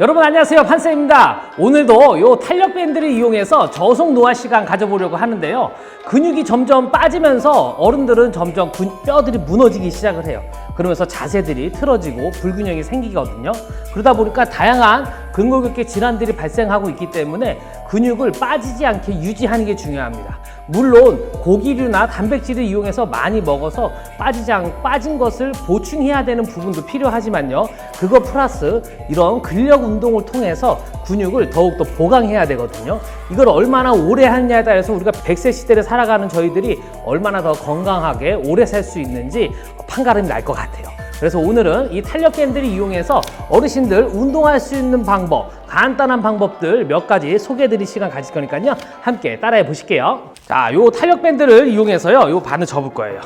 여러분 안녕하세요. 판쌤입니다. 오늘도 요 탄력 밴드를 이용해서 저속 노화 시간 가져보려고 하는데요. 근육이 점점 빠지면서 어른들은 점점 근- 뼈들이 무너지기 시작을 해요. 그러면서 자세들이 틀어지고 불균형이 생기거든요. 그러다 보니까 다양한 근골격계 질환들이 발생하고 있기 때문에 근육을 빠지지 않게 유지하는 게 중요합니다 물론 고기류나 단백질을 이용해서 많이 먹어서 빠지지 않 빠진 것을 보충해야 되는 부분도 필요하지만요. 그거 플러스 이런 근력 운동을 통해서 근육을 더욱더 보강해야 되거든요. 이걸 얼마나 오래 하느냐에 따라서 우리가 100세 시대를 살아가는 저희들이 얼마나 더 건강하게 오래 살 수 있는지 판가름이 날 것 같아요. 그래서 오늘은 이 탄력 밴드를 이용해서 어르신들 운동할 수 있는 방법, 간단한 방법들 몇 가지 소개해 드릴 시간 가질 거니까요. 함께 따라해 보실게요. 자, 요 탄력 밴드를 이용해서요. 요 반을 접을 거예요.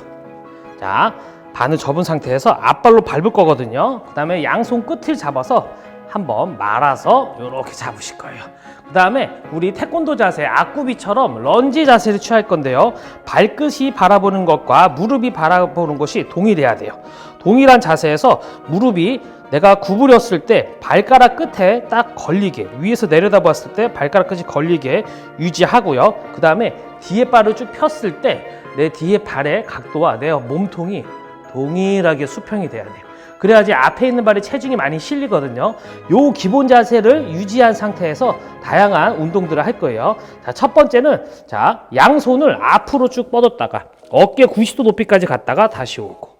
자, 반을 접은 상태에서 앞발로 밟을 거거든요. 그 다음에 양손 끝을 잡아서 한번 말아서 이렇게 잡으실 거예요. 그 다음에 우리 태권도 자세, 앞구비처럼 런지 자세를 취할 건데요. 발끝이 바라보는 것과 무릎이 바라보는 것이 동일해야 돼요. 동일한 자세에서 무릎이 내가 구부렸을 때 발가락 끝에 딱 걸리게 위에서 내려다 봤을 때 발가락 끝이 걸리게 유지하고요. 그 다음에 뒤에 발을 쭉 폈을 때 내 뒤에 발의 각도와 내 몸통이 동일하게 수평이 돼야 돼요. 그래야지 앞에 있는 발에 체중이 많이 실리거든요. 요 기본 자세를 유지한 상태에서 다양한 운동들을 할 거예요. 자, 첫 번째는 자, 양손을 앞으로 쭉 뻗었다가 어깨 90도 높이까지 갔다가 다시 오고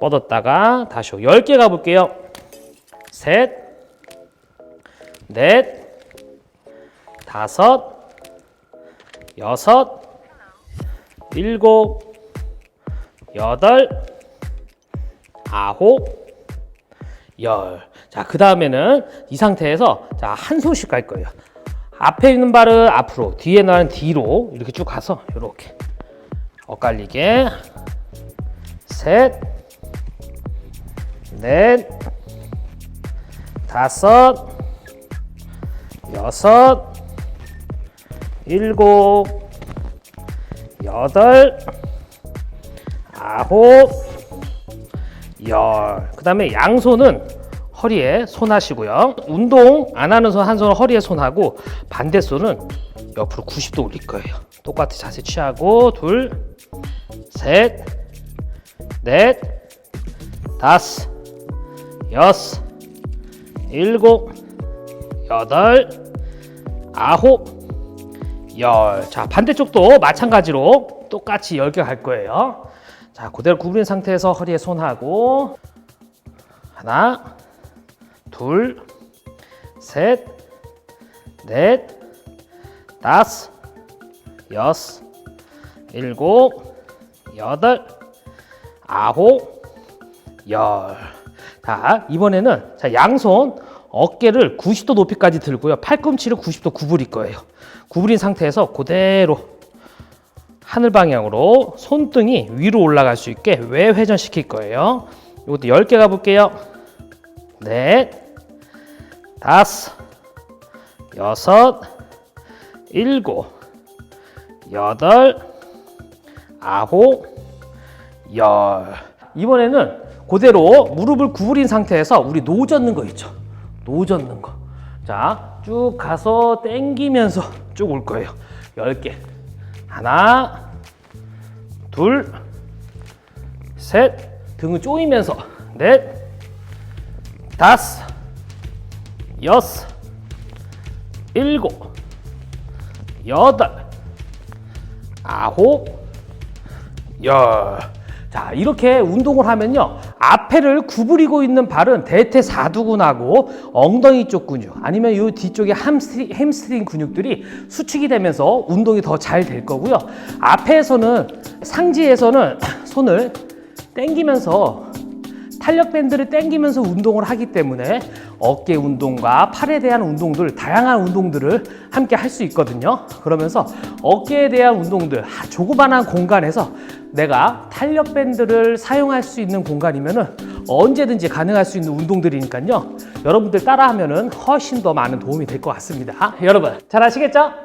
뻗었다가 다시 오고 10개 가볼게요. 셋, 넷, 다섯, 여섯, 일곱, 여덟, 아홉, 열. 자, 그 다음에는 이 상태에서 자, 한 손씩 갈 거예요. 앞에 있는 발은 앞으로, 뒤에 나는 뒤로 이렇게 쭉 가서 이렇게 엇갈리게 셋, 넷, 다섯, 여섯, 일곱, 여덟, 아홉, 열. 그 다음에 양손은 허리에 손 하시고요. 운동 안 하는 손 한 손은 허리에 손 하고 반대 손은 옆으로 90도 올릴 거예요. 똑같이 자세 취하고 둘, 셋, 넷, 다섯, 여섯, 일곱, 여덟, 아홉, 열. 자, 반대쪽도 마찬가지로 똑같이 10개 갈 거예요. 자, 그대로 구부린 상태에서 허리에 손하고 하나, 둘, 셋, 넷, 다섯, 여섯, 일곱, 여덟, 아홉, 열. 자, 이번에는 자, 양손 어깨를 90도 높이까지 들고요. 팔꿈치를 90도 구부릴 거예요. 구부린 상태에서 그대로 하늘 방향으로 손등이 위로 올라갈 수 있게 외회전시킬 거예요. 이것도 10개 가볼게요. 넷, 다섯, 여섯, 일곱, 여덟, 아홉, 열. 이번에는 그대로 무릎을 구부린 상태에서 우리 노 젓는 거 있죠. 노 젓는 거. 자, 쭉 가서 당기면서 쭉 올 거예요. 10개. 하나, 둘, 셋, 등을 조이면서 넷, 다섯, 여섯, 일곱, 여덟, 아홉, 열. 자, 이렇게 운동을 하면요. 앞에를 구부리고 있는 발은 대퇴 사두근하고 엉덩이 쪽 근육 아니면 이 뒤쪽에 함스트링, 햄스트링 근육들이 수축이 되면서 운동이 더 잘 될 거고요. 앞에서는 상지에서는 손을 당기면서 탄력 밴드를 당기면서 운동을 하기 때문에 어깨 운동과 팔에 대한 운동들 다양한 운동들을 함께 할 수 있거든요. 그러면서 어깨에 대한 운동들 하- 조그만한 공간에서 내가 탄력 밴드를 사용할 수 있는 공간이면은 언제든지 가능할 수 있는 운동들이니까요. 여러분들 따라하면은 훨씬 더 많은 도움이 될 것 같습니다. 여러분 잘 아시겠죠?